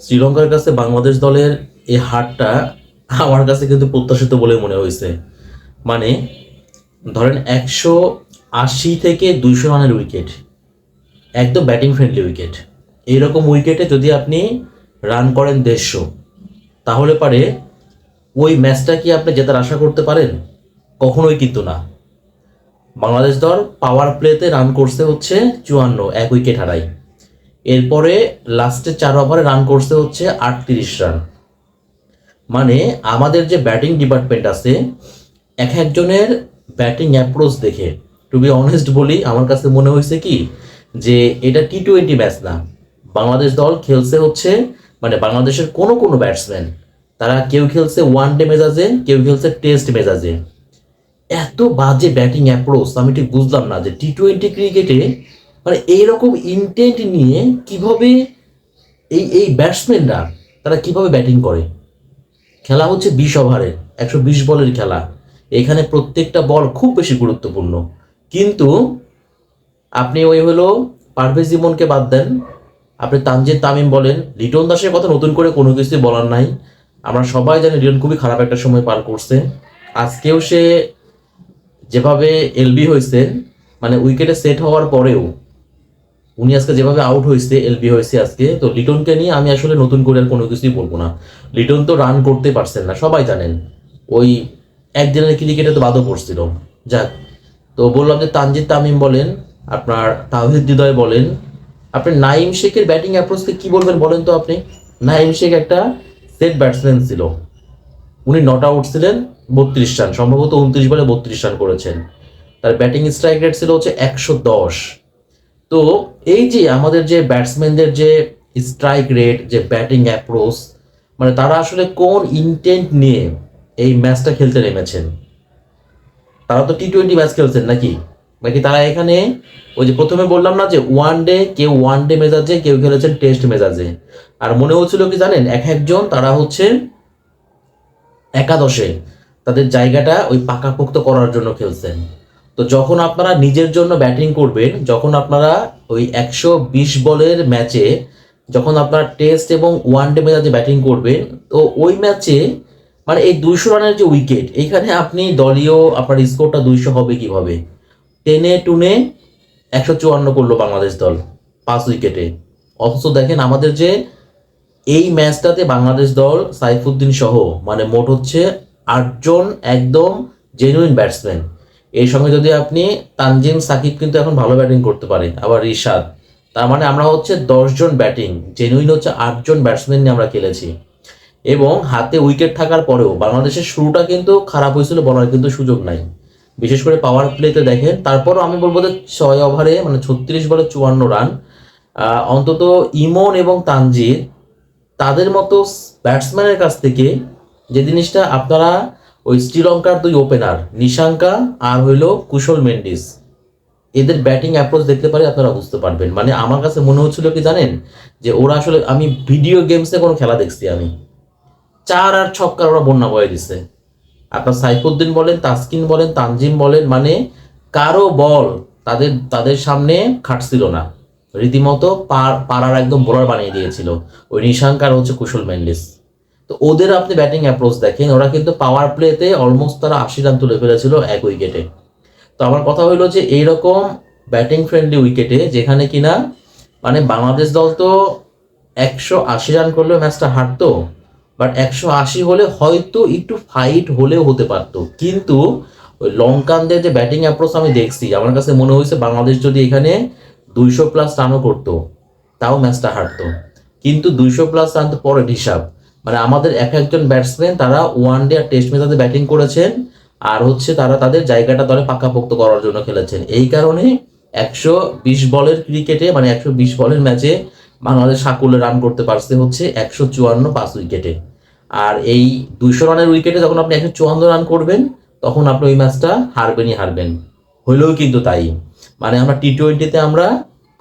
শ্রীলঙ্কার কাছে বাংলাদেশ দলের এই হারটা আমার কাছে কিন্তু প্রত্যাশিত বলে মনে হয়েছে। মানে ধরেন একশো আশি থেকে দুইশো রানের উইকেট। একদম ব্যাটিং ফ্রেন্ডলি উইকেট। এইরকম উইকেটে যদি আপনি রান করেন দেড়শো, তাহলে পারে ওই ম্যাচটা কি আপনি জেতার আশা করতে পারেন? কখনোই কিন্তু না। বাংলাদেশ দল পাওয়ার প্লেতে রান করছে হচ্ছে চুয়ান্ন, এক উইকেট হারাই এরপরে লাস্টে চার ওভারে রান করছে হচ্ছে আটত্রিশ রান মানে আমাদের যে ব্যাটিং ডিপার্টমেন্ট আছে, এক একজনের ব্যাটিং অ্যাপ্রোচ দেখে। টু বি অনেস্ট বলি, আমার কাছে মনে হয়েছে কি, যে এটা টি টোয়েন্টি ম্যাচ না। বাংলাদেশ দল খেলছে হচ্ছে মানে বাংলাদেশের কোনো কোনো ব্যাটসম্যান তারা কেউ খেলছে ওয়ান ডে মেজাজে, কেউ খেলছে টেস্ট মেজাজে। এত বাজে ব্যাটিং অ্যাপ্রোচ আমি ঠিক বুঝলাম না যে টি টোয়েন্টি ক্রিকেটে মানে এইরকম ইন্টেন্ট নিয়ে কীভাবে এই এই ব্যাটসম্যানরা তারা কীভাবে ব্যাটিং করে? খেলা হচ্ছে বিশ ওভারের একশো বিশ বলের খেলা। এখানে প্রত্যেকটা বল খুব বেশি গুরুত্বপূর্ণ। কিন্তু আপনি ওই হলো পারভেজ ইমনকে বাদ দেন। আপনি তানজিদ তামিম বলেন, লিটন দাসের কথা নতুন করে কোনো কিছুই বলার নাই। আমরা সবাই জানি লিটন খুবই খারাপ একটা সময় পার করছে। আজকেও সে যেভাবে এলবি হয়েছে মানে উইকেটে সেট হওয়ার পরেও উনি আজকে যেভাবে আউট হয়েছে এলবি হয়েছে আজকে, তো লিটনকে নিয়ে আমি আসলে নতুন করে আর কোনো কিছুই বলব না। লিটন তো রান করতে পারছেন না, সবাই জানেন। ওই একদিনের ক্রিকেটে তো বাদও পড়ছিল। যাক, তো বললাম যে তানজিদ তামিম বলেন, আপনার তাহিদ হৃদয় বলেন, আপনি নাইম শেখের ব্যাটিং অ্যাপ্রোচকে কি বলবেন বলেন তো আপনি? নাইম শেখ একটা সেট ব্যাটসম্যান ছিল। উনি নট আউট ছিলেন, বত্রিশ রান, সম্ভবত উনত্রিশ বলে বত্রিশ রান করেছেন। তার ব্যাটিং স্ট্রাইক রেট ছিল হচ্ছে একশো দশ। তো এই যে আমাদের যে ব্যাটসম্যানদের যে স্ট্রাইক রেট যে ব্যাটিং অ্যাপ্রোচ মানে তারা আসলে কোন ইন্টেন্ট নিয়ে এই ম্যাচটা খেলতে নেমেছেন? তারা তো টি টোয়েন্টি ম্যাচ খেলছেন নাকি? নাকি তারা এখানে, ওই যে প্রথমে বললাম না যে ওয়ান ডে কেউ ওয়ান ডে মেজাজে, কেউ খেলেছেন টেস্ট মেজাজে। আর মনে হচ্ছিল কি জানেন, এক একজন তারা হচ্ছে একাদশে তাদের জায়গাটা ওই পাকাপোক্ত করার জন্য খেলছেন। তো যখন আপনারা নিজের জন্য ব্যাটিং করবেন, যখন আপনারা ওই একশো বিশ বলের ম্যাচে যখন আপনারা টেস্ট এবং ওয়ান ডে মেজাজে ব্যাটিং করবেন, তো ওই ম্যাচে মানে এই দুইশো রানের যে উইকেট এইখানে আপনি দলীয় আপনার স্কোরটা দুইশো হবে কীভাবে? টেনে টুনে একশো চুয়ান্ন করল বাংলাদেশ দল পাঁচ উইকেটে অথচ দেখেন আমাদের যে এই ম্যাচটাতে বাংলাদেশ দল সাইফুদ্দিন সহ মানে মোট হচ্ছে আটজন একদম জেনুইন ব্যাটসম্যান এই সঙ্গে যদি আপনি তানজিম, সাকিব কিন্তু এখন ভালো ব্যাটিং করতে পারে আবার রিশাদ। তার মানে আমরা হচ্ছে দশজন ব্যাটিং জেনুইন হচ্ছে আটজন ব্যাটসম্যান নিয়ে আমরা খেলেছি। এবং হাতে উইকেট থাকার পরেও বাংলাদেশের শুরুটা কিন্তু খারাপ হয়েছিল বলার কিন্তু সুযোগ নাই। বিশেষ করে পাওয়ার প্লেতে দেখেন, তারপরও আমি বলব যে ছয় ওভারে মানে ছত্রিশ বলে চুয়ান্ন রান অন্তত ইমন এবং তানজিদ তাদের মতো ব্যাটসম্যানের কাছ থেকে যে জিনিসটা আপনারা ওই শ্রীলঙ্কার দুই ওপেনার নিশাঙ্কা আর হইল কুশল মেন্ডিস। এদের ব্যাটিং অ্যাপ্রোচ দেখতে পারে আপনারা বুঝতে পারবেন। মানে আমার কাছে মনে হচ্ছিল কি জানেন? যে ওরা আসলে, আমি ভিডিও গেমসে কোনো খেলা দেখছি আমি। চার আর ছক্কার ওরা বন্যা বয়ে দিছে। আপনার সাইফুদ্দিন বলেন, তাসকিন বলেন, তানজিম বলেন মানে কারও বল তাদের তাদের সামনে খাটছিল না। রীতিমতো পাড়ার একদম বোলার বানিয়ে দিয়েছিল। ওই নিশাঙ্ক আর হচ্ছে কুশল মেন্ডিস। তো ওদের আপনি ব্যাটিং অ্যাপ্রোচ দেখেন, ওরা কিন্তু পাওয়ার প্লেতে অলমোস্ট তারা আশি রান তুলে ফেলেছিল এক উইকেটে তো আমার কথা হইল যে এইরকম ব্যাটিং ফ্রেন্ডলি উইকেটে যেখানে কিনা মানে বাংলাদেশ দল তো একশো আশি রান করলেও ম্যাচটা হারতো বাট একশো আশি হলে হয়তো একটু ফাইট হলেও হতে পারতো। কিন্তু ওই লঙ্কানদের যে ব্যাটিং অ্যাপ্রোচ আমি দেখছি, আমার কাছে মনে হয়েছে বাংলাদেশ যদি এখানে দুইশো প্লাস রানও করতো, তাও ম্যাচটা হারতো। কিন্তু দুইশো প্লাস রান তো পরের হিসাব। মানে আমাদের এক একজন ব্যাটসম্যান তারা ওয়ান ডে আর টেস্ট ম্যাচে ব্যাটিং করেছেন আর হচ্ছে তারা তাদের জায়গাটা দলে পাকাপোক্ত করার জন্য খেলেছেন। এই কারণে একশো বিশ বলের ক্রিকেটে মানে একশো বিশ বলের ম্যাচে বাংলাদেশ সাকুলে রান করতে পারছে হচ্ছে একশো চুয়ান্ন পাঁচ উইকেটে আর এই দুইশো রানের উইকেটে যখন আপনি একশো চুয়ান্ন রান করবেন, তখন আপনি ওই ম্যাচটা হারবেনই হারবেন। হইলেও কিন্তু তাই। মানে আমরা টি টোয়েন্টিতে আমরা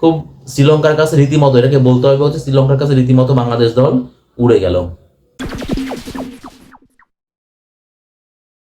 খুব শ্রীলঙ্কার কাছে রীতিমতো, এটাকে বলতে হবে হচ্ছে শ্রীলঙ্কার কাছে রীতিমতো বাংলাদেশ দল উড়ে গেল।